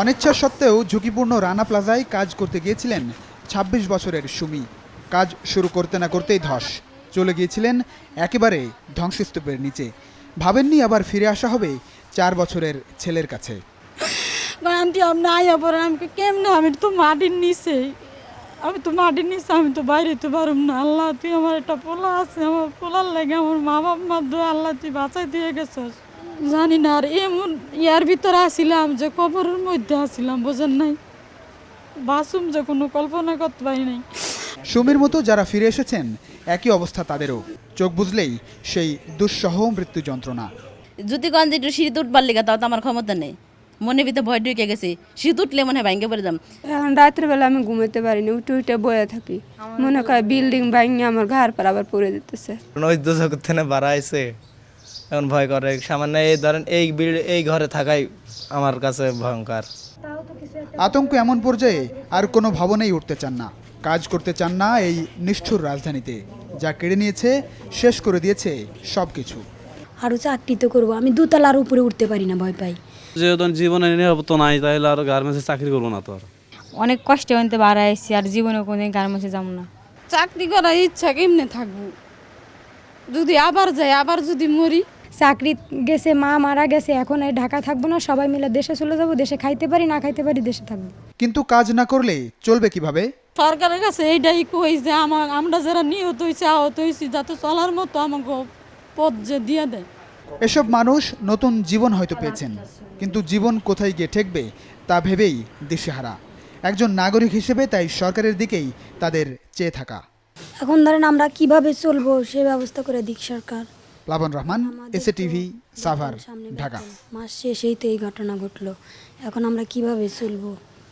অনিচ্ছা সত্ত্বেও ঝুঁকিপূর্ণ রানা প্লাজায় কাজ করতে গিয়েছিলেন ২৬ বছরের সুমি। কাজ শুরু করতে না করতেই ধস। চলে গিয়েছিলেন একেবারে ধ্বংসস্তূপের নিচে। ভাবেননি আবার ফিরে আসা হবে চার বছরের ছেলের কাছে। আন্টি আমাকে কেমনে? আমি তো মাটির নিচে। আমি তো মাটির নিচে আমি তো বাইরে তো পারব না। আল্লাহ তুই আমার একটা পোলা আছে আমার পোলার লাগে আমার মা বাপ মা দো আল্লাহ তুই বাঁচাই দিয়ে গেছিস। জানি না আর এমন ইয়ার ভিতরে আসিলাম যে কবরের মধ্যে আসিলাম বোঝেন নাই? বাসুম যে কোনো কল্পনা করতে পারি নাই। সুমির মতো যারা ফিরে এসেছেন একই অবস্থা তাদেরও। চোখ বুঝলেই সেই দুঃসহ মৃত্যু যন্ত্রণা। যদি গঞ্জ একটু সিঁড়ি উঠবার লেগে তাও তো আমার ক্ষমতা নেই। মনে ভিতরে ভয় ঢুকে গেছে। সিঁড়ি উঠলে মনে হয় ভাঙ্গে পড়ে যাম। এখন রাত্রেবেলা আমি ঘুমাতে পারিনি উঠে উঠে বয়ে থাকি। মনে করে বিল্ডিং ভাঙিয়ে আমার ঘর পর আবার পড়ে যেতেছে। ওই দুজক থেকে বাড়াইছে এখন ভয় করে। সামান্য এই ধরেন এই বিল এই ঘরে থাকাই আমার কাছে ভয়ঙ্কর। আতঙ্ক এমন পর্যায়ে আর কোনো ভবনেই উঠতে চান না। কাজ করতে চান না এই নিষ্ঠুর রাজধানীতে। যা কেড়ে নিয়েছে শেষ করে দিয়েছে সব কিছু আরও চাকরি তো করব আমি দুতলার উপরে উঠতে পারি না ভয় পাই। যেহেতু জীবনে নিরাপত্তা নাই তাহলে আর গার্মেন্টসে চাকরি করব না তো আর। অনেক কষ্টে অন্তে এসেছি আর জীবনে কোনোদিন গার্মেন্টসে যাব না। চাকরি করার ইচ্ছা কেমনে থাকব? যদি আবার যাই আবার যদি মরি চাকরি গেছে মা মারা গেছে এখন এই ঢাকা থাকব না সবাই মিলে দেশে চলে যাব দেশে খাইতে পারি না খাইতে পারি দেশে থাকব। কিন্তু কাজ না করলে চলবে কীভাবে? সরকারের কাছে এইটাই কই যে আমার আমরা যারা নিহত হয়েছি আহত হয়েছি যাতে চলার মতো আমাকে পথ যে দিয়ে দেয়। এসব মানুষ নতুন জীবন হয়তো পেয়েছেন কিন্তু জীবন কোথায় গিয়ে ঠেকবে তা ভেবেই দিশেহারা একজন নাগরিক হিসেবে তাই সরকারের দিকেই তাদের চেয়ে থাকা। এখন ধরেন আমরা কীভাবে চলবো সে ব্যবস্থা করে দিক সরকার। Plabon Rahman SA TV Savar Dhaka. মাস শেষেই তো এই ঘটনা ঘটলো। এখন আমরা কীভাবে চলবো?